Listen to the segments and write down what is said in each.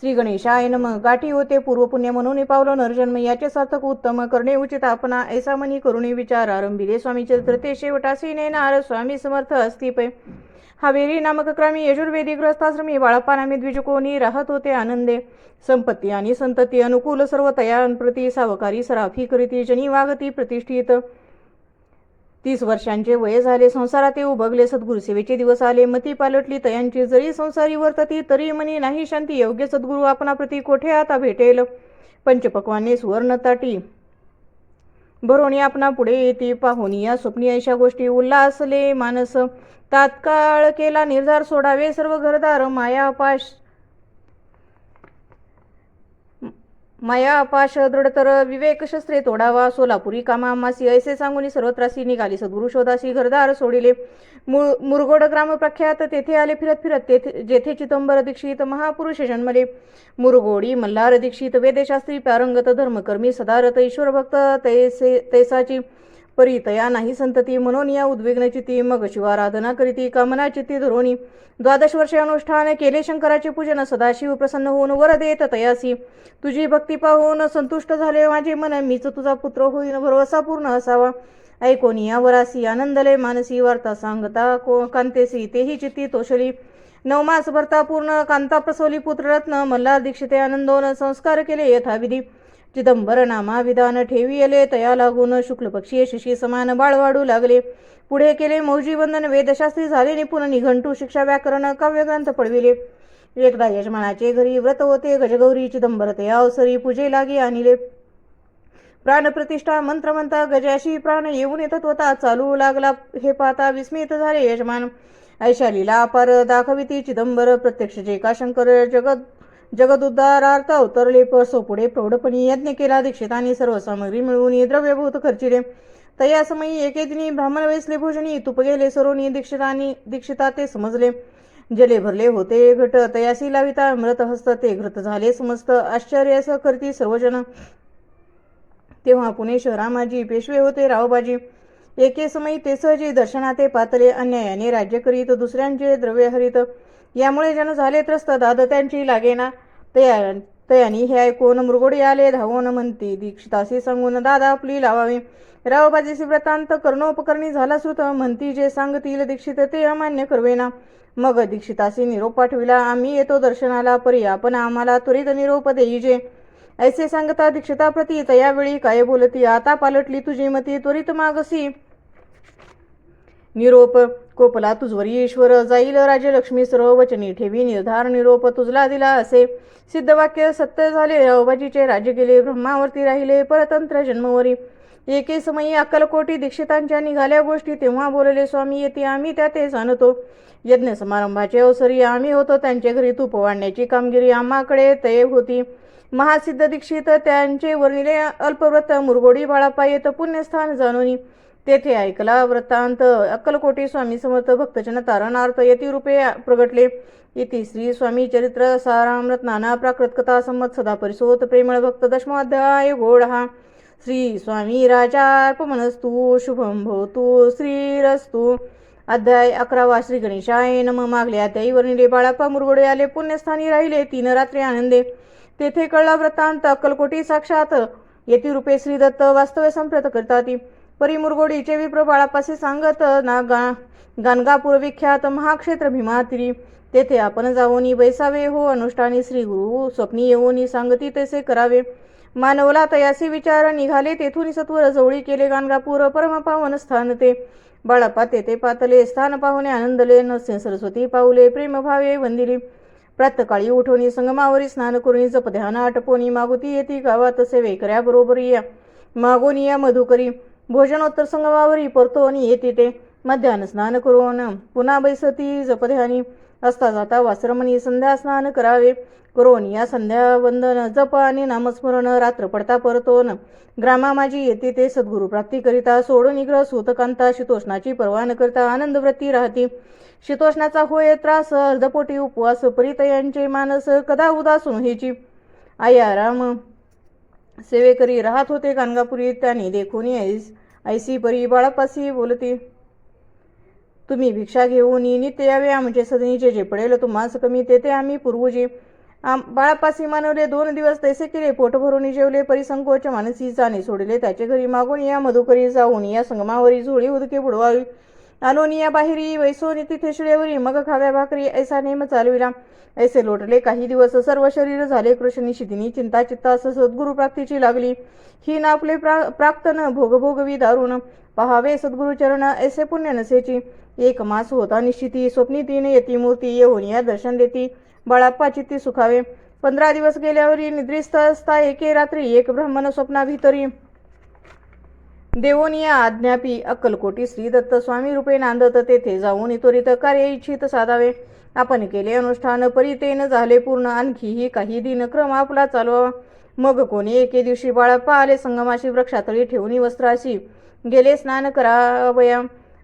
श्री गणेशाय नम. गाठी होते पूर्वपुण्य म्हणून पावलं नरजन्म याचे सार्थक उत्तम करणे उचित आपणा. ऐसा मनी करुणे विचार आरंभिले. स्वामी चरित्र ते शेवटासी नेनार स्वामी समर्थ अस्तिपै हावेरी नामक क्रमी यजुर्वेदी ग्रस्ताश्रमी बाळप्पा द्विजकोनी राहत होते आनंदे. संपत्ती आणि संतती अनुकूल सर्व तयारांप्रती सावकारी सराफी करीती जनी वागती प्रतिष्ठित. तीस वर्षांचे वय झाले संसारात उभगले सद्गुरुसेवेचे दिवस आले. मती पालटली तयांची जरी संसारी वर्तती तरी मनी नाही शांती. योग्य सद्गुरु आपणाप्रती कोठे आता भेटेल? पंचपक्वाने सुवर्ण ताटी. भरोणी आपणा पुढे येते. पाहुणी या स्वप्नी अशा गोष्टी उल्हासले मानस. तात्काळ केला निर्धार सोडावे. सर्व घरदार माया अपाश माया अपाश दृढतर विवेक शस्त्रे तोडावा सोलापुरी कामा मासी ऐसे सांगून सर्वत्रासी निघाली. सद्गुरु शोधासी घरदार सोडिले. मुर मुरगोड ग्राम प्रख्यात तेथे आले फिरत फिरत तेथे जेथे चिदंबर दीक्षित महापुरुष जन्मले. मुरगोडी मल्हार दीक्षित वेदशास्त्री पारंगत धर्मकर्मी सदारत ईश्वर भक्त तैसे तैसाची परितया नाही संतती म्हणून या उद्विग्नचित्ती मग शिवाराधना करीती कामना चित्ती धरोणी. द्वादश वर्षे अनुष्ठान केले शंकराचे पूजन सदाशिव प्रसन्न होऊन वर देत तयासी. तुझी भक्ती पाहून संतुष्ट झाले माझे मन मीच तुझा पुत्र होईन भरवसा पूर्ण असावा. ऐकून या वरासी आनंदले मानसी वार्ता सांगता को कांतेसी तेही चित्ती तोषली नवमास भरता पूर्ण कांता प्रसवली पुत्ररत्न मल्हार दीक्षिते आनंदोन संस्कार केले यथाविधी. चिदंबरनामा विधान ठेवियले तया लागून शुक्ल पक्षी शिशी समान बाळ वाढू लागले. पुढे केले मौजीवंदन वेदशास्त्री झाले निपुण निघंटू शिक्षा व्याकरण काव्यग्रंथ पडविले एकदा यजमानाचे घरी व्रत होते गजगौरी चिदंबर तया अवसरी पूजे लागी आणले. प्राणप्रतिष्ठा मंत्र गजाशी प्राण येऊन येतत होता चालू लागला हे पाहता विस्मित झाले यजमान. ऐशा लीला अपार दाखविती चिदंबर प्रत्यक्ष जे का शंकर जगत जगदुद्धारार्थ अवतरले परसो पुढे प्रौढपणी यज्ञ केला दीक्षितांनी सर्व सामग्री मिळवून द्रव्यभूत खर्चिले. तया समयी एके दिनी ब्राह्मण वेसले भोजनी तुप गेले सरोनी दीक्षितांनी दीक्षिता ते समजले. जले भरले होते घट तयासी लाविता मृत हस्त ते घृत झाले समस्त. आश्चर्य असं करती सर्वजण. तेव्हा पुणे शहरामाजी पेशवे होते रावबाजी. एके समयी ते सहजी दर्शनाते पातले अन्यायाने राज्य करीत दुसऱ्यांचे द्रव्य हरित. यामुळे जण झाले त्रस्त दाद त्यांची लागेना. तया तयानी हे ऐकून मृगोडी आले धावून म्हणती दीक्षितासी सांगून दादा आपली लावावी. रावबाजीशी व्रतांत कर्णोपकरणी झाला सुत म्हणती जे सांगतील दीक्षित ते अमान्य करवेना. मग दीक्षितासी निरोप पाठविला आम्ही येतो दर्शनाला परी आपण आम्हाला त्वरित निरोप देईजे. ऐसे सांगता दीक्षिताप्रती तयावेळी काय बोलती आता पालटली तुझी मती त्वरित मागसी. निरोप कोपला तुझवरी ईश्वर जाईल राजलक्ष्मी सर्व वचनी ठेवी निर्धार निरोप तुझला दिला असे. सिद्धवाक्य सत्य झाले रावबाजीचे राज्य गेले ब्रह्मावरती राहिले परतंत्र जन्मवरी. एके समयी अक्कलकोटी दीक्षितांच्या निघाल्या गोष्टी तेव्हा बोलले स्वामी येते आम्ही त्या ते जाणतो. यज्ञ समारंभाचे अवसरी आम्ही होतो त्यांच्या घरी तूप वाढण्याची कामगिरी आम्हाकडे तय होती. महासिद्ध दीक्षित त्यांचे वर्णिले अल्पव्रत मुरगोडी बाळापा येत पुण्यस्थान जाणून तेथे ऐकला. वृत्तांत अक्कलकोटी स्वामी समर्थ भक्तजन तारणार्थ यती रूपे प्रगटले. इति श्री स्वामी चरित्र सारामृत नाना प्राकृत कथा संमत सदा परिसोत प्रेमळ भक्त दशमाध्याय गोड हा श्री स्वामी राजार्पमनस्तु शुभम भवतु श्रीरस्तु. अध्याय अकरावा श्री गणेशाय नम. मागले अध्यायी वर्णिले बाळाप्पा मुरगोडे आले. पुण्यस्थानी राहिले. तीन रात्री आनंदे. तेथे कळला वृत्तांत अक्कलकोटी साक्षात येती रूपे श्रीदत्त वास्तव्य संप्रत करतात. परी मुरगोडीचे विप्र बाळापासे सांगत ना गा गाणगापूर विख्यात महाक्षेत्र भीमातिरी. तेथे आपण जाऊनी बैसावे हो अनुष्ठानी श्री गुरु. स्वप्नी येऊनी सांगती तसे करावे. मानवला तयासी विचार निघाले तेथून सत्वर जवळी केले गाणगापूर. परमपावन स्थान ते. बाळापा तेथे पातले स्थान पाहुणे आनंदले. नसे सरस्वती पाऊले प्रेमभावे वंदिली. प्रातकाळी उठवणी संगमावरी स्नान करून जप ध्यान आटपोनी. मागुती येती गावात सेवेकऱ्याबरोबर या. मागोनी या मधुकरी. भोजनोत्तर संगमावरी परतो आणि येते ते मध्यान स्नान करून पुन्हा बैसती जपध्यानी. असता जाता वासरमणी संध्या स्नान करावे. करून या संध्या वंदन जप आणि नामस्मरण रात्र पडता परतोन. ग्रामा माझी येते ते सद्गुरु प्राप्ती करिता सोडून इग्रह सूतकांता शीतोष्णाची पर्वा न करता आनंदवृत्ती राहती. शीतोष्णाचा होय त्रास अर्धपोटी उपवास परितयांचे मानस कदा उदासून हिची. आया राम. सेवेकरी राहत होते गाणगापुरीत त्यांनी देखून ऐस ऐसी परी बाळापासी बोलती. तुम्ही भिक्षा घेऊन नित्य यावे. आमचे सदनीचे जे पडेल तुम्हास कमी तेथे आम्ही पूर्वजी. आम बाळापासी मानवले दोन दिवस तैसे केले. पोट भरून जेवले परिसंकोच मानसी जाणे सोडले त्याचे घरी मागून या मधुकरी जाऊन या संगमावरी झोळी उदके बुडवावी. अनोनिया बाहेरी वैसोनी तिथे शिळेवरी मग खाव्या भाकरी ऐसा नेम चालविला. ऐसे लोटले काही दिवस सर्व शरीर झाले कृष्णी शिदिनी चिंता चित्ता सद्गुरु प्राप्तीची लागली. ही ना आपले प्रा प्राप्तन भोगभोगवी दारुण. पहावे सद्गुरु चरण ऐसे पुण्य नसेची. एक मास होता निश्चिती स्वप्नी तीन येती मूर्ती येऊन या दर्शन देती. बाळाप्पा चित्ती सुखावे. पंधरा दिवस गेल्यावरी निद्रिस्त असता एके रात्री एक ब्राह्मण स्वप्नाभितरी. देवोनिया आज्ञापी अक्कलकोटी श्री दत्त स्वामी रूपे नांदत तेथे जाऊन इतोरित कार्य इच्छित साधावे. आपण केले अनुष्ठान परितेन झाले पूर्ण. आणखीही काही दिनक्रम आपला चालवा मग कोणी एके दिवशी बाळा पाहले संगमाशी वृक्षातळी ठेवून वस्त्राशी गेले स्नान करावया.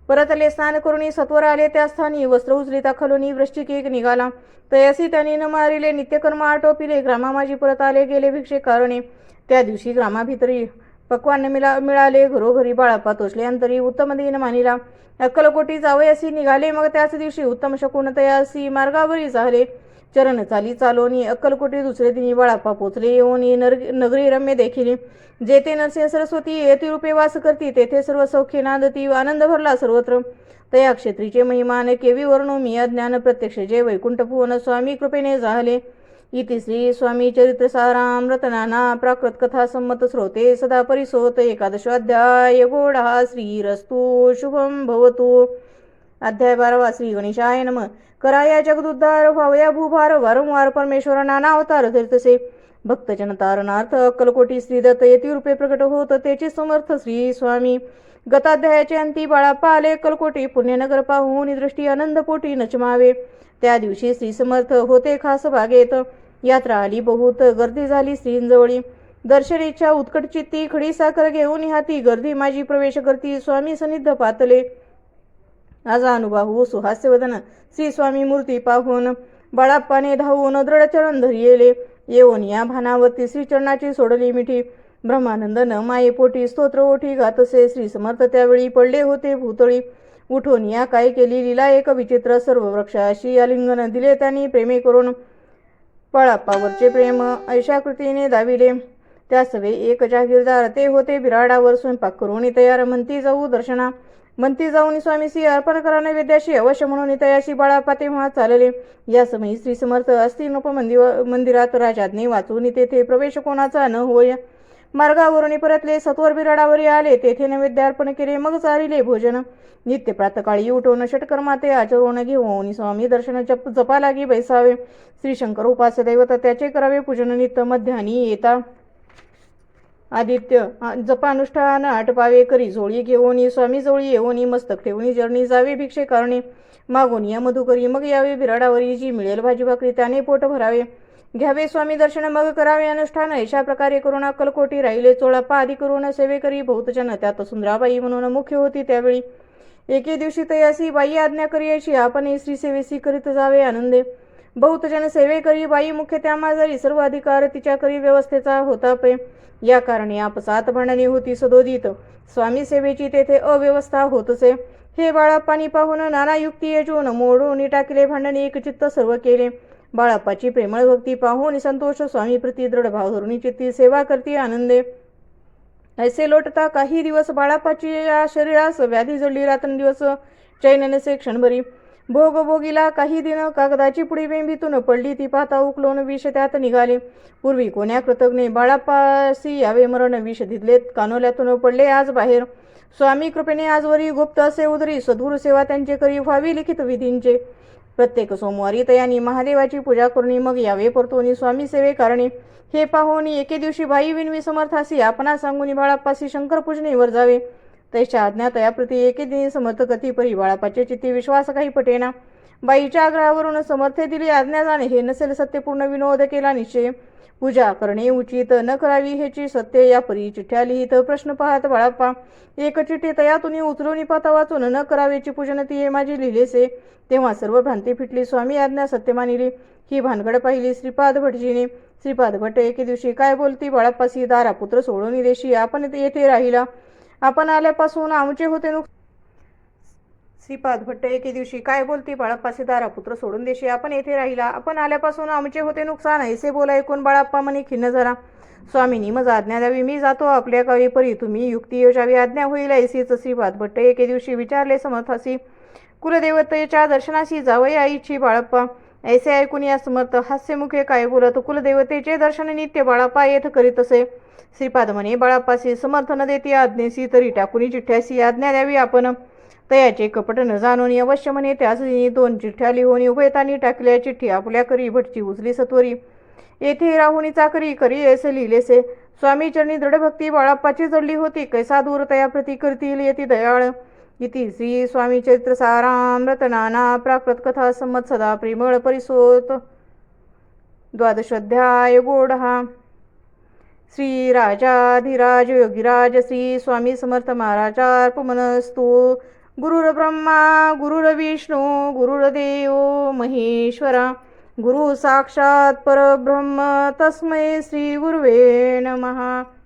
परतले स्नान करून सत्वर आले त्या स्थानी वस्त्र उचलिता खलोनी वृश्चिक एक निघाला. तयासी त्यांनी न मारिले नित्यकर्म आटोपिले ग्रामामाजी परत आले गेले भिक्षे कारणे त्या दिवशी ग्रामाभितरी पक्वान मिला मिळाले घरोघरी बाळापा तोचले अंतरी उत्तम दिन मानिला. अक्कलकोटी जावयासी निघाले मग त्याच दिवशी उत्तम शकून तयासी मार्गावरी झाले चरण चाली चालोनी अक्कलकोटी दुसरे दिनी बाळापा पोचले येऊनी नर नगरी रम्य देखिली. जेथे नरसिंह सरस्वती येती रूपे वास करती तेथे सर्व सौख्य नांदती आनंद भरला सर्वत्र. तया क्षेत्रीचे महिमान केवी वर्णो मी अज्ञान प्रत्यक्ष जे वैकुंठ भुवन स्वामी कृपेने झाले. इति श्री स्वामी चरित्र सारामृत प्राकृत कथा संमत श्रोते सदा परिसोत एकादशोध्याय गोडा श्रीरस्तु शुभम भवतु। अध्याय बारावा श्री गणेशाय नम। कराया जगदुद्धार व्हावया भूभार वारंवार परमेश्वर नाना अवतार भक्तजन तारणार्थ अक्कलकोटी श्रीदत्त येती रूपे प्रकट होत त्याचे समर्थ श्री स्वामी. गताध्यायाचे अंती बाळाप्पा आले अक्कलकोटी पुण्यनगर पाहून दृष्टी आनंदपोटी नचमावे. त्या दिवशी श्री समर्थ होते खास बागेत. यात्रा आली बहुत गर्दी झाली श्रींजवळी. दर्शनेच्या उत्कट चित्ती खडी साखर घेऊन हाती गर्दी माझी प्रवेश करती स्वामी सनिध पातले. आज अनुभव सुहास्यवदन श्री स्वामी मूर्ती पाहून बाळाप्पाने धावून दृढ चरण धरियेले. येऊन या भानावरती श्रीचरणाची सोडली मिठी. ब्रह्मानंदनं मायेपोटी स्तोत्र ओठी गातसे. श्री समर्थ त्यावेळी पडले होते भूतळी. उठून या काय केली? लीला एक विचित्र सर्व वृक्षाशी आलिंगन दिले त्यांनी प्रेमे करून. पळापावरचे प्रेम ऐशा कृतीने दाविले. त्या सवे एक जागीरदार ते होते बिराडावर स्वयंपाक करून तयार. म्हणती जाऊ दर्शना. म्हणती जाऊन स्वामीसी अर्पण करा विद्याशी अवश्य म्हणून तयाशी बाळापाते म्हणत चालले. या समयी श्री समर्थ असती नप मंदिर मंदिरात राजाज्ञे वाचून तेथे प्रवेश कोणाचा न होय. मार्गावरून परतले सत्वर बिराडावर आले तेथे नैवेद्य अर्पण केले मग चारिले भोजन. नित्य प्रातकाळी उठवून षटकर्माते आचरून घेऊन स्वामी दर्शन जप जपा लागी बैसावे. श्री शंकर दैवत त्याचे करावे पूजन नित्य मध्यानी येता. आदित्य जपानुष्ठान आटपावे करी. झोळी घेऊनी स्वामी जोळी येऊनी मस्तक ठेवणी जर्नी जावे भिक्षे कारणे. मागून या मधुकरी मग यावे बिराडावरी जी मिळेल भाजी भाकरी त्याने पोट भरावे. घ्यावे स्वामी दर्शन मग करावे अनुष्ठान. अशा प्रकारे करून अक्कलकोटी राहिले. चोळापा आदी करून सेवेकरी बहुतजन त्यात सुंदराबाई म्हणून मुख्य होती त्यावेळी. एके दिवशी तयासी बाई आज्ञा करी अशी. आपण श्रीसेवेसी करीत जावे आनंदे. बहुतजन सेवेकरी बाई मुख्य त्यामाजारी सर्व अधिकार तिच्या करी व्यवस्थेचा होता पे. या कारणे आपसात भांडणे होती सदोदित. स्वामी सेवेची तेथे अव्यवस्था होतसे हे बाळापानी पाहून नाना युक्ती यजून मोडून टाकले भांडणे एकचित्त सर्व केले. बाळापाची प्रेमळ भक्ती पाहून संतोष स्वामी प्रती दृढ भाव धरून चित्ती सेवा करती आनंदे. ऐसे लोटता काही दिवस बाळापाची या शरीरास व्याधी जडली रात्रंदिवस. चैन नसे क्षणभरी भोगभोगीला काही दिन कागदाची पुढी बेंबीतून पडली ती पाहता उकलून विष त्यात निघाले. पूर्वी कोण्या कृतज्ञे बाळापासी यावे मरण विष धिदलेत कानोल्यातून पडले आज बाहेर. स्वामी कृपेने आजवरी गुप्त असे उदरी सद्गुरु सेवा त्यांचे करी व्हावी लिखित विधींचे. प्रत्येक सोमवारी तयानी महादेवाची पूजा करून मग यावे परतोनी स्वामी सेवे कारणे. हे पाहून एके दिवशी बाई विनवी समर्थासी आपणा सांगून बाळापासी शंकर पूजनेवर जावे. तैच्या आज्ञा तयाप्रती एके दिनी समर्थ कथी परी बाळापाचे चित्ती विश्वास काही पटेना. बाईच्या आग्रहावरून समर्थे दिली आज्ञा जाणे हे नसेल सत्यपूर्ण विनोद केला निश्चय. पूजा करणे उचित न करावी ह्याची सत्य या परी चिठ्ठ्या लिहित प्रश्न पाहत बाळाप्पा एक चिठ्ठी तयातून उतरून पाता वाचून न करावेची पूजन ती हे माझी लिहिलेसे तेव्हा सर्व भ्रांती फिटली. स्वामी आज्ञा सत्य मानिली. ही भानगड पाहिली श्रीपाद भटजीने. श्रीपाद भट्ट एके दिवशी काय बोलती बाळापासी दारा पुत्र सोडून देशी आपण येथे राहिला. आपण आल्यापासून आमचे होते नुक श्रीपाद भट्ट एके दिवशी काय बोलती? बाळाप्पाचे दारा पुत्र सोडून देशी. आपण येथे राहिला. आपण आल्यापासून आमचे होते नुकसान. ऐसे बोला ऐकून बाळाप्पा म्हणे खिन्न झाला. स्वामीनी मज आज्ञा द्यावी. मी जातो आपल्या गावी परी तुम्ही युक्ती योजावी. आज्ञा होईल ऐसीच. श्रीपाद भट्ट एके दिवशी विचारले समर्थासी. कुलदेवतेच्या दर्शनाशी जावई आईची बाळप्पा. ऐसे ऐकून या समर्थ हास्यमुखे काय बोलत कुलदेवतेचे दर्शन नित्य बाळापा येथ करीत असे. श्रीपाद म्हणे बाळाप्पाशी समर्थन देती आज्ञेसी तरी टाकुनी चिठ्ठ्यासी आज्ञा द्यावी आपण. तयाचे कपट न जाणून अवश्य म्हणे त्याच दोन चिठ्ठ्या लिहून उभयतानी टाकल्या चिठ्ठी आपल्या करी भटची उचली सत्वरी. येथे राहुनी चाकरी करी ऐसे लिहिलेसे. स्वामी चरणी दृढभक्ती बाळाप्पाची जडली होती कैसा दूर तया प्रती करतील येती दयाळ. इति श्री स्वामी चरित्र सारामृत नाना प्राकृत कथा संमत सदा प्रेमळ परिसोत. द्वादशोध्याय गोडहा श्री राजाधिराज योगिराज श्री स्वामी समर्थ महाराजार्पमनस्तु. गुरुर्ब्रह्मा गुरुर्विष्णू गुरुर्देव महेश्वरा. गुरु साक्षात परब्रह्म तस्मै श्री गुरुवे नमः.